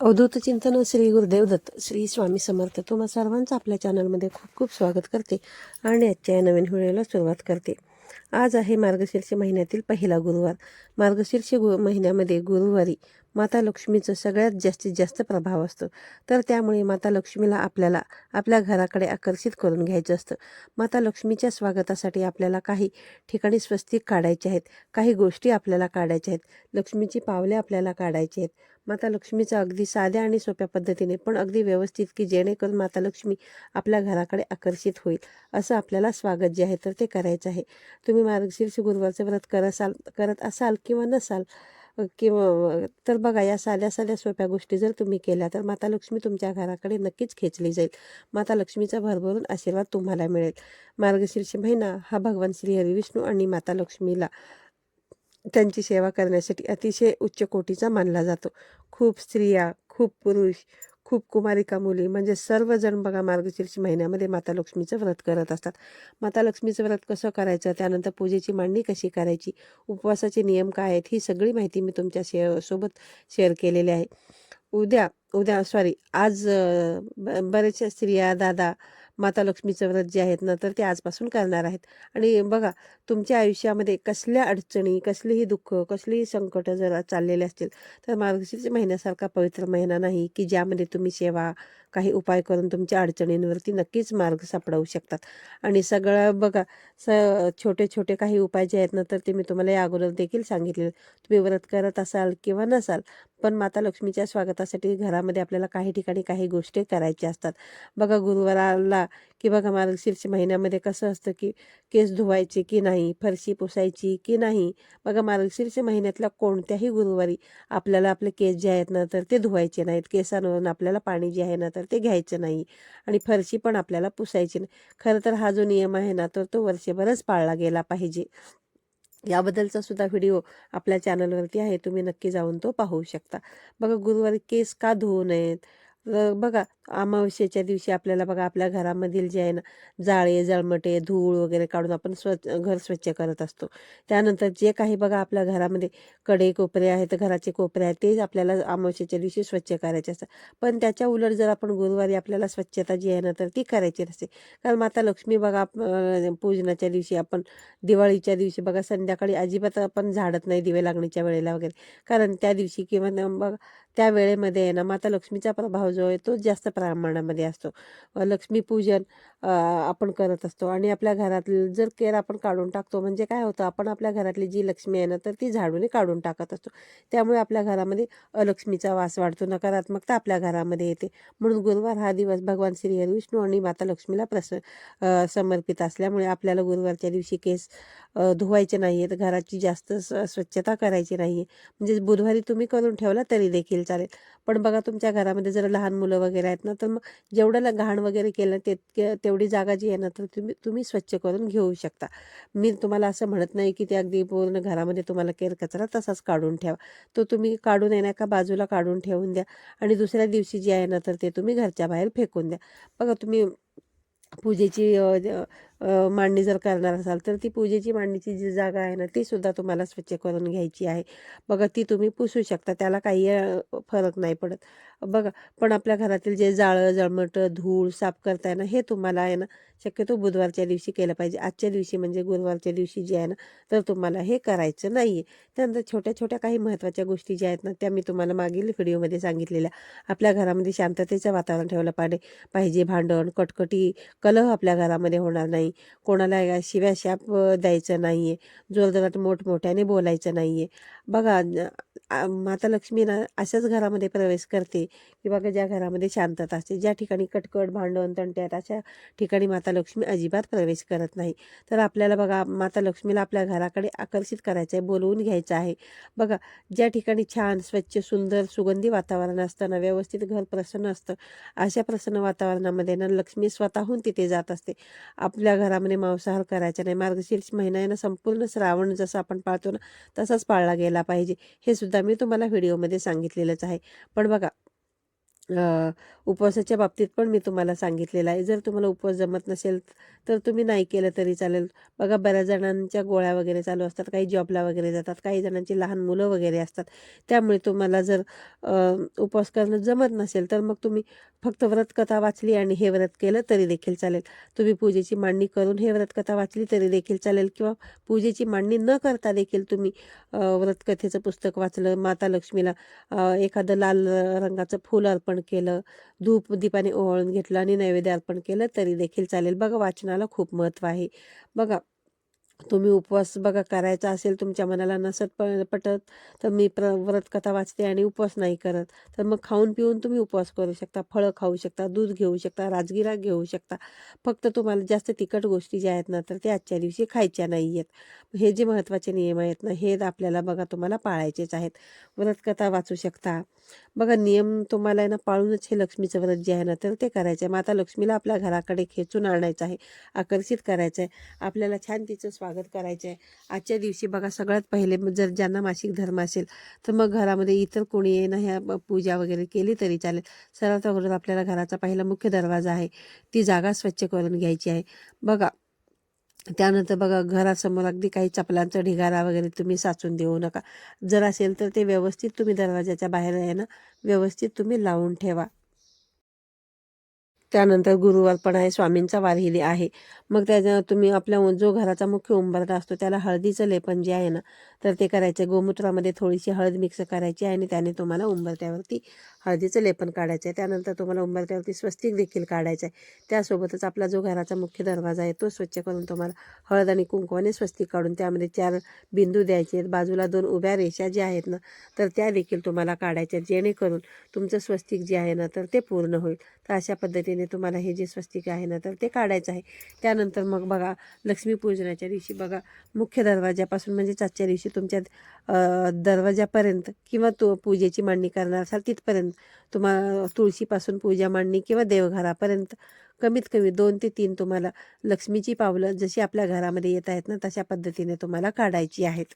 अवधूत चिंतन श्री गुरुदेव दत्त श्री स्वामी समर्थ. तुम्हा सर्वांचं आपल्या चॅनलमध्ये खूप खूप स्वागत करते आणि आजच्या या नवीन व्हिडिओला सुरुवात करते. आज आहे मार्गशीर्ष महिन्यातील पहिला गुरुवार. मार्गशीर्ष गु महिन्यामध्ये गुरुवारी माता लक्ष्मीचं सगळ्यात जास्तीत जास्त प्रभाव असतो. तर त्यामुळे माता लक्ष्मीला आपल्याला आपल्या घराकडे आकर्षित करून घ्यायचं असतं. माता लक्ष्मीच्या स्वागतासाठी आपल्याला काही ठिकाणी स्वस्तिक काढायचे आहेत. काही गोष्टी आपल्याला काढायच्या आहेत. लक्ष्मीची पावले आपल्याला काढायची आहेत. माता लक्ष्मीचा अगदी साध्या आणि सोप्या पद्धतीने पण अगदी व्यवस्थित की जेणेकरून माता लक्ष्मी आपल्या घराकडे आकर्षित होईल. असं आपल्याला स्वागत जे आहे तर ते करायचं आहे. तुम्ही मार्गशीर्ष गुरुवारचं व्रत करसाल करत असाल किंवा नसाल किंवा तर बघा या साध्या साध्या सोप्या गोष्टी जर तुम्ही केल्या तर माता लक्ष्मी तुमच्या घराकडे नक्कीच खेचली जाईल. माता लक्ष्मीचा भरभरून आशीर्वाद तुम्हाला मिळेल. मार्गशीर्ष महिना हा भगवान श्री हरी विष्णू आणि माता लक्ष्मीला त्यांची सेवा करण्यासाठी अतिशय उच्च कोटीचा मानला जातो. खूप स्त्रिया खूप पुरुष खूप कुमारिका मुली म्हणजे सर्वजण बघा मार्गशीर्ष महिन्यामध्ये माता लक्ष्मीचं व्रत करत असतात. माता लक्ष्मीचं व्रत कसं करायचं? त्यानंतर पूजेची मांडणी कशी करायची? उपवासाचे नियम काय आहेत? ही सगळी माहिती मी तुमच्या शे सोबत शेअर केलेली आहे. उद्या उद्या सॉरी आज ब- बरेचशा स्त्रिया दादा माता लक्ष्मीचं व्रत जे आहेत ना तर ते आजपासून करणार आहेत. आणि बघा तुमच्या आयुष्यामध्ये कसल्या अडचणी कसलीही दुःख कसलीही संकट जर चाललेले असतील तर मार्गशीर्ष महिन्यासारखा पवित्र महिना नाही की ज्यामध्ये तुम्ही सेवा काही उपाय करून तुमच्या अडचणींवरती नक्कीच मार्ग सापडवू शकतात. आणि सगळं बघा स छोटे छोटे काही उपाय जे आहेत ना तर ते मी तुम्हाला या अगोदर देखील सांगितले तुम्ही व्रत करत असाल किंवा नसाल पण माता लक्ष्मीच्या स्वागतासाठी घरामध्ये आपल्याला काही ठिकाणी काही गोष्टी करायच्या असतात. बघा गुरुवाराला की बघा मार्गशीर्ष महिन्यामध्ये कसं असतं की केस धुवायचे की नाही फरशी पुसायची की नाही? बघा मार्गशीर्ष महिन्यातल्या कोणत्याही गुरुवारी आपल्याला आपले केस जे आहेत ना तर ते धुवायचे नाहीत. केसांवरून आपल्याला पाणी जे आहे ना तर ते घ्यायचं नाही. आणि फरशी पण आपल्याला पुसायची नाही. खरं तर हा जो नियम आहे ना तर तो वर्षभरच पाळला गेला पाहिजे. याबद्दलचा सुद्धा व्हिडिओ आपल्या चॅनलवरती आहे. तुम्ही नक्की जाऊन तो पाहू शकता. बघा गुरुवारी केस का धुवू नयेत? अ, बघा अमावस्येच्या दिवशी आपल्याला बघा आपल्या घरामधील जे आहे ना जाळे जळमटे धूळ वगैरे काढून आपण स्वच्छ घर स्वच्छ करत असतो. त्यानंतर जे काही बघा आपल्या घरामध्ये कडे कोपरे आहेत घराचे कोपरे आहेत ते आपल्याला अमावस्येच्या दिवशी स्वच्छ करायचे असतात. पण त्याच्या उलट जर आपण गुरुवारी आपल्याला स्वच्छता जी आहे ना तर ती करायची नसते. कारण माता लक्ष्मी बघा आप- पूजनाच्या दिवशी आपण दिवाळीच्या दिवशी बघा संध्याकाळी अजिबात आपण झाडत नाही दिवे लागण्याच्या वेळेला वगैरे. कारण त्या दिवशी किंवा न- बघा त्या वेळेमध्ये आहे ना माता लक्ष्मीचा प्रभाव जो आहे तो जास्त प्रमाणामध्ये असतो. लक्ष्मीपूजन आपण करत असतो. आणि आपल्या घरातलं जर केर आपण काढून टाकतो म्हणजे काय होतं आपण आपल्या घरातली जी लक्ष्मी आहे ना तर ती झाडूने काढून टाकत असतो. त्यामुळे आपल्या घरामध्ये अलक्ष्मीचा वास वाढतो नकारात्मकता आपल्या घरामध्ये येते. म्हणून गुरुवार हा दिवस भगवान श्री हरविष्णू आणि माता लक्ष्मीला प्रस समर्पित असल्यामुळे आपल्याला गुरुवारच्या दिवशी केस धुवायचे नाही आहेत घराची जास्त स्वच्छता करायची नाही आहे म्हणजे बुधवारी तुम्ही करून ठेवला तरी देखील चालेल पण बघा तुमच्या घरामध्ये जर लहान मुलं वगैरे आहेत ना तर मग जेवढं ल- घाण वगैरे केलं ते तेवढी जागा जी आहे ना तर तुम्ही तुम्ही स्वच्छ करून घेऊ शकता. मी तुम्हाला असं म्हणत नाही की ते अगदी पूर्ण घरामध्ये तुम्हाला केर कचरा तसाच काढून ठेवा. तो तुम्ही काढून येणार का बाजूला काढून ठेवून द्या आणि दुसऱ्या दिवशी जे आहे ना तर ते तुम्ही घरच्या बाहेर फेकून द्या. बघा तुम्ही पूजेची मांडणी जर करणार असाल तर ती पूजेची मांडणीची जी जागा आहे ना ती सुद्धा तुम्हाला स्वच्छ करून घ्यायची आहे. बघा ती तुम्ही पुसू शकता त्याला काही फरक नाही पडत. बघा पण आपल्या घरातील जे जाळं जळमटं धूळ साफ करताय ना हे तुम्हाला आहे ना शक्यतो बुधवारच्या दिवशी केलं पाहिजे. आजच्या दिवशी म्हणजे गुरुवारच्या दिवशी जे आहे ना तर तुम्हाला हे करायचं नाही आहे त्यानंतर छोट्या छोट्या काही महत्त्वाच्या गोष्टी ज्या आहेत ना त्या मी तुम्हाला मागील व्हिडिओमध्ये सांगितलेल्या. आपल्या घरामध्ये शांततेचं वातावरण ठेवलं पाहिजे. पाहिजे भांडण कटकटी कलह आपल्या घरामध्ये होणार नाही. कोणाला शिव्याशाप शिव्या द्यायचं नाही आहे जोरजोरात मोठमोठ्याने बोलायचं नाही आहे बघा माता लक्ष्मी ना अशाच घरामध्ये प्रवेश करते की बघा ज्या घरामध्ये शांतता असते ज्या ठिकाणी कटकट भांडण तंट्यात अशा ठिकाणी माता लक्ष्मी अजिबात प्रवेश करत नाही. तर आपल्याला बघा माता लक्ष्मीला आपल्या घराकडे आकर्षित करायचं आहे बोलवून घ्यायचं आहे. बघा ज्या ठिकाणी छान स्वच्छ सुंदर सुगंधी वातावरण असतं ना व्यवस्थित घर प्रसन्न असतं अशा प्रसन्न वातावरणामध्ये ना लक्ष्मी स्वतःहून तिथे जात असते. आपल्या घरामध्ये मांसाहार करायचा नाही. मार्गशीर्ष महिना आहे ना संपूर्ण श्रावण जसं आपण पाळतो ना तसाच पाळला गेला पाहिजे. हे सुद्धा मी तुम्हाला व्हिडिओमध्ये सांगितलेलंच आहे. पण बघा उपवासाच्या बाबतीत पण मी तुम्हाला सांगितलेलं आहे. जर तुम्हाला उपवास जमत नसेल तर तुम्ही नाही केलं तरी चालेल. बघा बऱ्याच जणांच्या गोळ्या वगैरे चालू असतात काही जॉबला वगैरे जातात काही जणांची लहान मुलं वगैरे असतात. त्यामुळे तुम्हाला जर उपवास करणं जमत नसेल तर मग तुम्ही फक्त व्रतकथा वाचली आणि हे व्रत केलं तरी देखील चालेल. तुम्ही पूजेची मांडणी करून हे व्रतकथा वाचली तरी देखील चालेल किंवा पूजेची मांडणी न करता देखील तुम्ही व्रतकथेचं पुस्तक वाचलं. माता लक्ष्मीला एखादं लाल रंगाचं फूल अर्पण केलं धूप दीपाने ओवाळून घेतलं आणि नैवेद्य अर्पण केलं तरी देखील चालेल. बघा वाचनाला खूप महत्त्व आहे. बघा तुम्ही उपवास बघा करायचा असेल तुमच्या मनाला नसत प पटत तर मी प्र व्रतकथा वाचते आणि उपवास नाही करत. तर मग खाऊन पिऊन तुम्ही उपवास करू शकता फळं खाऊ शकता दूध घेऊ शकता राजगिरा घेऊ शकता. फक्त तुम्हाला जास्त तिखट गोष्टी ज्या आहेत ना तर त्या आजच्या दिवशी खायच्या नाही आहेत. हे जे महत्त्वाचे नियम आहेत ना हे आपल्याला बघा तुम्हाला पाळायचेच आहेत. व्रतकथा वाचू शकता. बघा नियम तुम्हाला आहे ना पाळूनच हे लक्ष्मीचं व्रत जे आहे ना तर ते करायचं आहे माता लक्ष्मीला आपल्या घराकडे खेचून आणायचं आहे आकर्षित करायचं आहे आपल्याला छान तिचं स्वागत करायचं आहे आजच्या दिवशी बघा सगळ्यात पहिले जर ज्यांना मासिक धर्म असेल तर मग घरामध्ये इतर कोणी येणं ह्या ब- पूजा वगैरे केली तरी चालेल. सर्वात अगोदर आपल्याला घराचा पहिला मुख्य दरवाजा आहे. ती जागा स्वच्छ करून घ्यायची आहे. बघा त्यानंतर बघा घरासमोर अगदी काही चपलांचा ढिगारा वगैरे तुम्ही साचून देऊ नका. जर असेल तर ते व्यवस्थित तुम्ही दरवाजाच्या बाहेर आहे ना व्यवस्थित तुम्ही लावून ठेवा. त्यानंतर गुरुवार पण आहे स्वामींचा वारहिली आहे. मग त्याच्या तुम्ही आपल्या जो घराचा मुख्य उंबरठा असतो त्याला हळदीचं लेपन जे आहे ना तर ते करायचं. गोमूत्रामध्ये थोडीशी हळद मिक्स करायची आहे आणि त्याने तुम्हाला उंबरट्यावरती हळदीचं लेपन काढायचं आहे त्यानंतर तुम्हाला उंबरट्यावरती स्वस्तिक देखील काढायचं आहे त्यासोबतच आपला जो घराचा मुख्य दरवाजा आहे तो स्वच्छ करून तुम्हाला हळद आणि कुंकवाने स्वस्तिक काढून त्यामध्ये चार बिंदू द्यायचे. आहेत बाजूला दोन उभ्या रेषा ज्या आहेत ना तर त्या देखील तुम्हाला काढायच्या. जेणेकरून तुमचं स्वस्तिक जे आहे ना तर ते पूर्ण होईल. तर अशा पद्धतीने तुम्हाला हे जे स्वस्तिक आहे ना तर ते काढायचं आहे. त्यानंतर मग बघा लक्ष्मीपूजनाच्या दिवशी बघा मुख्य दरवाजापासून म्हणजे आजच्या दिवशी तुमच्या दरवाजापर्यंत किंवा तो पूजेची मांडणी करणार असाल तिथपर्यंत तुम्हाला तुळशीपासून पूजा मांडणी किंवा देवघरापर्यंत कमीत कमी दोन ते तीन तुम्हाला लक्ष्मीची पावलं जशी आपल्या घरामध्ये येत आहेत ना तशा पद्धतीने तुम्हाला काढायची आहेत.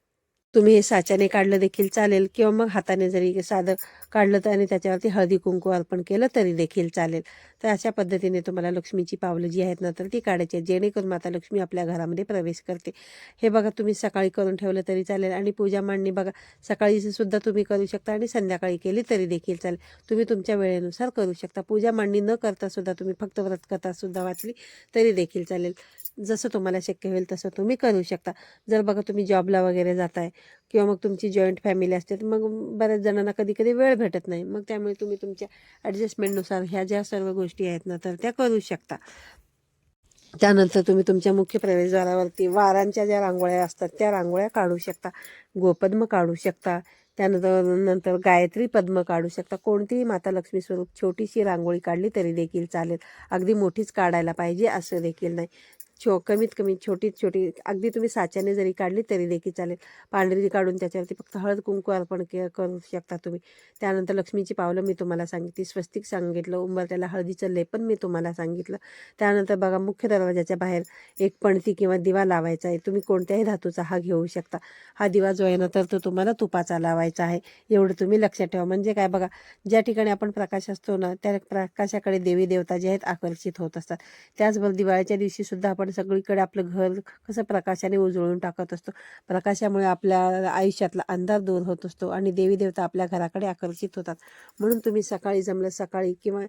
तुम्ही हे साच्याने काढलं देखील चालेल किंवा मग हाताने जरी साधं काढलं तर आणि त्याच्यावरती हळदी कुंकू अर्पण केलं तरी देखील चालेल. तर अशा पद्धतीने तुम्हाला लक्ष्मीची पावलं जी आहेत ना तर ती काढायची आहेत. जेणेकरून माता लक्ष्मी आपल्या घरामध्ये प्रवेश करते. हे बघा तुम्ही सकाळी करून ठेवलं तरी चालेल आणि पूजा मांडणी बघा सकाळी सुद्धा तुम्ही करू शकता आणि संध्याकाळी केली तरी देखील चालेल. तुम्ही तुमच्या वेळेनुसार करू शकता. पूजा मांडणी न करता सुद्धा तुम्ही फक्त व्रतकथा सुद्धा वाचली तरी देखील चालेल. जसं तुम्हाला शक्य होईल तसं तुम्ही करू शकता. जर बघा तुम्ही जॉबला वगैरे जाताय किंवा मग तुमची जॉईंट फॅमिली असते तर मग बऱ्याच जणांना कधी कधी वेळ भेटत नाही. मग त्यामुळे तुम्ही तुमच्या ॲडजस्टमेंटनुसार ह्या ज्या सर्व गोष्टी आहेत ना तर त्या करू शकता. त्यानंतर तुम्ही तुमच्या मुख्य प्रवेशद्वारावरती वारांच्या ज्या रांगोळ्या असतात त्या रांगोळ्या काढू शकता. गोपद्म काढू शकता. त्यानंतर नंतर गायत्री पद्म काढू शकता. कोणतीही माता लक्ष्मी स्वरूप छोटीशी रांगोळी काढली तरी देखील चालेल. अगदी मोठीच काढायला पाहिजे असं देखील नाही. छो कमीत कमी छोटी छोटी अगदी तुम्ही साच्याने जरी काढली तरी देखील चालेल. पांढरी काढून त्याच्यावरती फक्त हळद कुंकू अर्पण के करू शकता तुम्ही. त्यानंतर लक्ष्मीची पावलं मी तुम्हाला सांगितली स्वस्तिक सांगितलं उंबरत्याला हळदीचं लेपन मी तुम्हाला सांगितलं. त्यानंतर बघा मुख्य दरवाजाच्या बाहेर एक पणती किंवा दिवा लावायचा आहे. तुम्ही कोणत्याही धातूचा हा घेऊ शकता. हा दिवा जो आहे ना तर तो तुम्हाला तुपाचा लावायचा आहे. एवढं तुम्ही लक्षात ठेवा. म्हणजे काय बघा ज्या ठिकाणी आपण प्रकाश असतो ना त्या प्रकाशाकडे देवी देवता जे आहेत आकर्षित होत असतात. त्याचबरोबर दिवाळीच्या दिवशी सुद्धा आपण सगळीकडे आपलं घर कसं प्रकाशाने उजळून टाकत असतो. प्रकाशामुळे आपल्या आयुष्यातला अंधार दूर होत असतो आणि देवी देवता आपल्या घराकडे आकर्षित होतात. म्हणून तुम्ही सकाळी जमलं सकाळी किंवा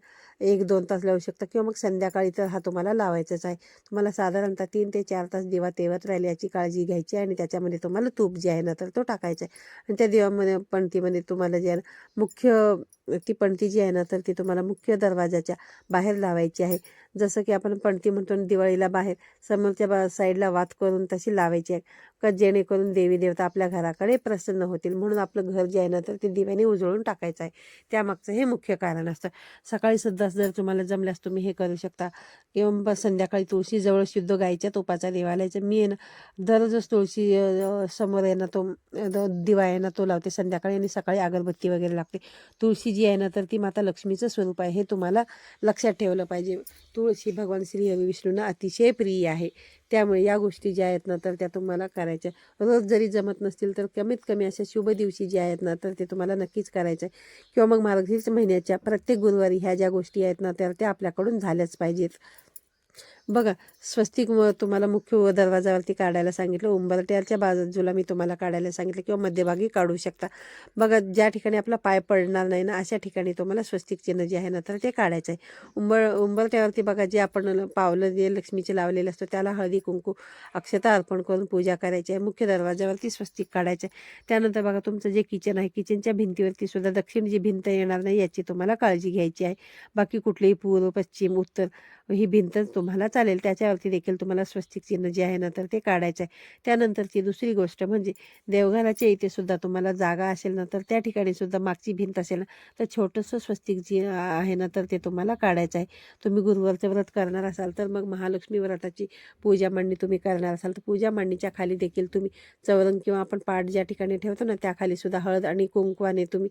एक दोन तास लावू शकता किंवा मग संध्याकाळी तर हा तुम्हाला लावायचाच आहे. तुम्हाला साधारणतः तीन ते चार तास दिवा तेवत राहील याची काळजी घ्यायची आहे आणि त्याच्यामध्ये तुम्हाला तूप जे आहे ना तर तो टाकायचा आहे. आणि त्या दिवामध्ये पणतीमध्ये म्हणजे तुम्हाला जे मुख्य ती पणती जी आहे ना तर ती तुम्हाला मुख्य दरवाजाच्या बाहेर लावायची आहे. जसं की आपण पणती म्हणतो दिवाळीला बाहेर समोरच्या बा साईडला वात करून तशी लावायची आहे. का जेणेकरून देवी देवता आपल्या घराकडे प्रसन्न होतील. म्हणून आपलं घर जे आहे ना तर ते दिव्याने उजळून टाकायचं आहे. त्यामागचं हे मुख्य कारण असतं. सकाळी सुद्धा जर तुम्हाला जमल्यास तुम्ही हे करू शकता. किंवा संध्याकाळी तुळशीजवळ शुद्ध गाईच्या तुपाचा दिवा लावायचा मी आहे ना दररोजच तुळशी समोर आहे ना तो दिवा आहे ना तो लावते. संध्याकाळी आणि सकाळी अगरबत्ती वगैरे लागते. तुळशी जी जी आहे ना तर ती माता लक्ष्मीचं स्वरूप आहे हे तुम्हाला लक्षात ठेवलं पाहिजे. तुळशी भगवान श्री हरी विष्णूंना अतिशय प्रिय आहे. त्यामुळे या गोष्टी ज्या आहेत ना तर त्या तुम्हाला करायच्या. रोज जरी जमत नसतील तर कमीत कमी अशा शुभ दिवशी ज्या आहेत ना तर ते तुम्हाला नक्कीच करायचं. आहे किंवा मग मार्गशीर्ष महिन्याच्या प्रत्येक गुरुवारी ह्या ज्या गोष्टी आहेत ना तर त्या आपल्याकडून झाल्याच पाहिजेत. बघा स्वस्तिक तुम्हाला मुख्य दरवाजावरती काढायला सांगितलं. उंबरट्याच्या बाजूला मी तुम्हाला काढायला सांगितलं किंवा मध्यभागी काढू शकता. बघा ज्या ठिकाणी आपला पाय पडणार नाही ना अशा ठिकाणी तुम्हाला स्वस्तिक चिन्ह जे आहे ना तर ते काढायचं आहे. उंबर उंबरट्यावरती बघा जे आपण पावलं जे लक्ष्मीचे लावलेलं असतो त्याला हळदी कुंकू अक्षता अर्पण करून पूजा करायची आहे. मुख्य दरवाजावरती स्वस्तिक काढायचं आहे. त्यानंतर बघा तुमचं जे किचन आहे किचनच्या भिंतीवरती सुद्धा दक्षिण जी भिंत येणार नाही याची तुम्हाला काळजी घ्यायची आहे. बाकी कुठलेही पूर्व पश्चिम उत्तर ही भिंत तुम्हाला चालेल. त्याच्यावरती देखील तुम्हाला स्वस्तिक चिन्ह जे आहे ना तर ते काढायचं आहे त्यानंतरची दुसरी गोष्ट म्हणजे देवघराच्या इथे सुद्धा तुम्हाला जागा असेल ना तर त्या ठिकाणी सुद्धा मागची भिंत असेल ना तर छोटंसं स्वस्तिक जे आहे ना तर ते तुम्हाला काढायचं आहे तुम्ही गुरुवारचं व्रत करणार असाल तर मग महालक्ष्मी व्रताची पूजा मांडणी तुम्ही करणार असाल तर पूजा मांडणीच्या खाली देखील तुम्ही चौरंग किंवा आपण पाठ ज्या ठिकाणी ठेवतो ना त्याखालीसुद्धा सुद्धा हळद आणि कुंकवाने तुम्ही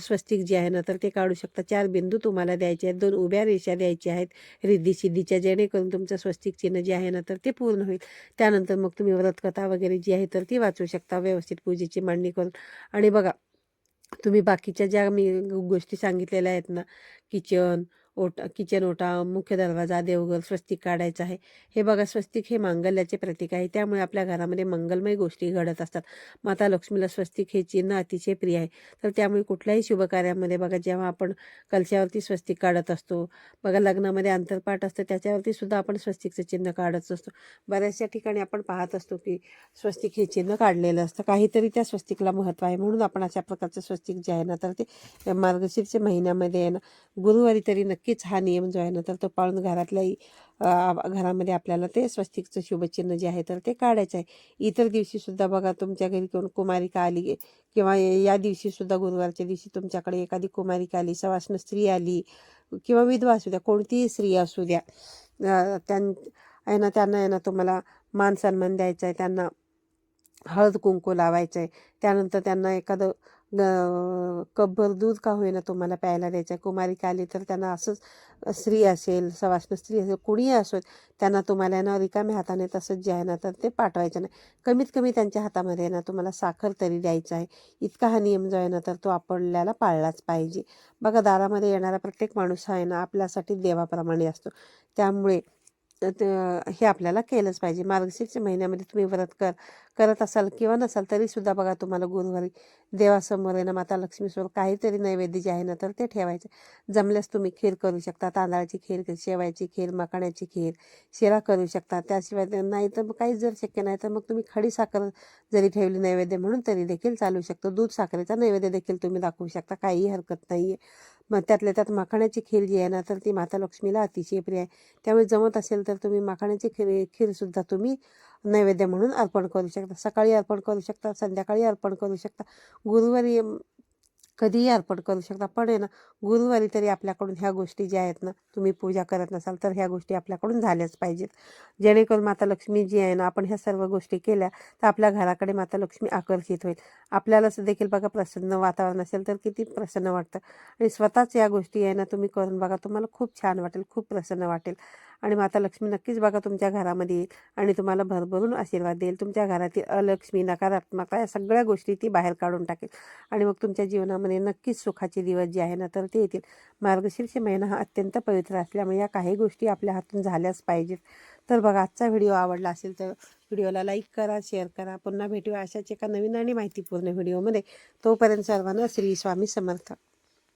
स्वस्तिक जे आहे ना तर ते काढू शकता. चार बिंदू तुम्हाला द्यायचे आहेत. दोन उभ्या रेषा द्यायच्या आहेत. रिद्धी सिद्धीच्या जेणेकरून तुमचं स्वस्तिक चिन्ह जे आहे ना तर ते पूर्ण होईल. त्यानंतर मग तुम्ही व्रतकथा वगैरे जी आहे तर ती वाचू शकता. व्यवस्थित पूजेची मांडणी करून. आणि बघा तुम्ही बाकीच्या ज्या मी गोष्टी सांगितलेल्या आहेत ना किचन ओटा किचन ओटा मुख्य दरवाजा देवघर स्वस्तिक काढायचं आहे. हे बघा स्वस्तिक हे मांगल्याचे प्रतीक आहे. त्यामुळे आपल्या घरामध्ये मंगलमय गोष्टी घडत असतात. माता लक्ष्मीला स्वस्तिक हे चिन्ह अतिशय प्रिय आहे. तर त्यामुळे कुठल्याही शुभकार्यामध्ये बघा जेव्हा आपण कलशावरती स्वस्तिक काढत असतो बघा लग्नामध्ये अंतरपाठ असतं त्याच्यावरती सुद्धा आपण स्वस्तिकचं चिन्ह काढत असतो. बऱ्याचशा ठिकाणी आपण पाहत असतो की स्वस्तिक हे चिन्ह काढलेलं असतं. काहीतरी त्या स्वस्तिकला महत्त्व आहे. म्हणून आपण अशा प्रकारचं स्वस्तिक जे आहे ना तर ते मार्गशीर्ष महिन्यामध्ये आहे ना गुरुवारी तरी नक्की नक्कीच हा नियम म्हणजे जो आहे ना तर तो पाळून घरातल्याही घरामध्ये आपल्याला ते स्वस्तिकचं शुभचिन्ह जे आहे तर ते काढायचं आहे. इतर दिवशी सुद्धा बघा तुमच्या घरी कोण कुमारिका आली किंवा या दिवशी सुद्धा गुरुवारच्या दिवशी तुमच्याकडे एखादी कुमारिका आली सवासनं स्त्री आली किंवा विधवा असू द्या कोणतीही स्त्री असू द्या त्यां आहे ना त्यांना आहे ना तुम्हाला मान सन्मान द्यायचा आहे. त्यांना हळद कुंकू लावायचं आहे. त्यानंतर त्यांना एखादं कपभर दूध का होईना तुम्हाला प्यायला द्यायचं? आहे कुमारिका आली तर त्यांना असंच स्त्री असेल सवाष्ण स्त्री असेल कुणीही असो त्यांना तुम्हाला ना रिकाम्या हाताने तसंच जे आहे ना तर ते पाठवायचं नाही. कमीत कमी त्यांच्या हातामध्ये ना तुम्हाला साखर तरी द्यायचं आहे. इतका हा नियम जो आहे ना तर तो आपल्याला पाळलाच पाहिजे. बघा दारामध्ये येणारा प्रत्येक माणूस हा आहे ना आपल्यासाठी देवाप्रमाणे असतो. त्यामुळे हे आपल्याला केलंच पाहिजे. मार्गशीर्ष महिन्यामध्ये तुम्ही व्रत कर करत असाल किंवा नसाल तरीसुद्धा बघा तुम्हाला गुरुवारी देवासमोर आहे ना माता लक्ष्मीसमोर काहीतरी नैवेद्य जे आहे ना तर ते ठेवायचं. जमल्यास तुम्ही खीर करू शकता. तांदळाची खीर शेवायची खीर मखाण्याची खीर शिरा करू शकता. त्याशिवाय नाही तर मग काहीच जर शक्य नाही तर मग तुम्ही खडी साखर जरी ठेवली नैवेद्य म्हणून तरी देखील चालू शकतो. दूध साखरेचा नैवेद्य देखील तुम्ही दाखवू शकता. काहीही हरकत नाही आहे मग त्यातल्या त्यात माखण्याची खीर जी आहे ना तर ती माता लक्ष्मीला अतिशय प्रिय आहे. त्यामुळे जमत असेल तर तुम्ही माखण्याची खीर खीरसुद्धा तुम्ही नैवेद्य म्हणून अर्पण करू शकता. सकाळी अर्पण करू शकता संध्याकाळी अर्पण करू शकता. गुरुवारी कधीही अर्पण करू शकता. पण आहे ना गुरुवारी तरी आपल्याकडून ह्या गोष्टी ज्या आहेत ना तुम्ही पूजा करत नसाल तर ह्या गोष्टी आपल्याकडून झाल्याच पाहिजेत. जेणेकरून माता लक्ष्मी जी आहे ना आपण ह्या सर्व गोष्टी केल्या तर आपल्या घराकडे माता लक्ष्मी आकर्षित होईल. आपल्याला असं देखील बघा प्रसन्न वातावरण असेल तर किती प्रसन्न वाटतं. आणि स्वतःच या गोष्टी आहे ना तुम्ही करून बघा तुम्हाला खूप छान वाटेल खूप प्रसन्न वाटेल. आणि माता लक्ष्मी नक्कीच बघा तुमच्या घरामध्ये येईल आणि तुम्हाला भरभरून आशीर्वाद देईल. तुमच्या घरातील अलक्ष्मी नकारात्मकता या सगळ्या गोष्टी ती बाहेर काढून टाकेल. आणि मग तुमच्या जीवनामध्ये नक्कीच सुखाचे दिवस जे आहे ना तर ते येतील. मार्गशीर्ष महिना हा अत्यंत पवित्र असल्यामुळे या काही गोष्टी आपल्या हातून झाल्याच पाहिजेत. तर बघा आजचा व्हिडिओ आवडला असेल तर व्हिडिओला लाईक करा शेअर करा. पुन्हा भेटूया अशाच एका नवीन आणि माहितीपूर्ण व्हिडिओमध्ये. तोपर्यंत सर्वांना श्री स्वामी समर्थ.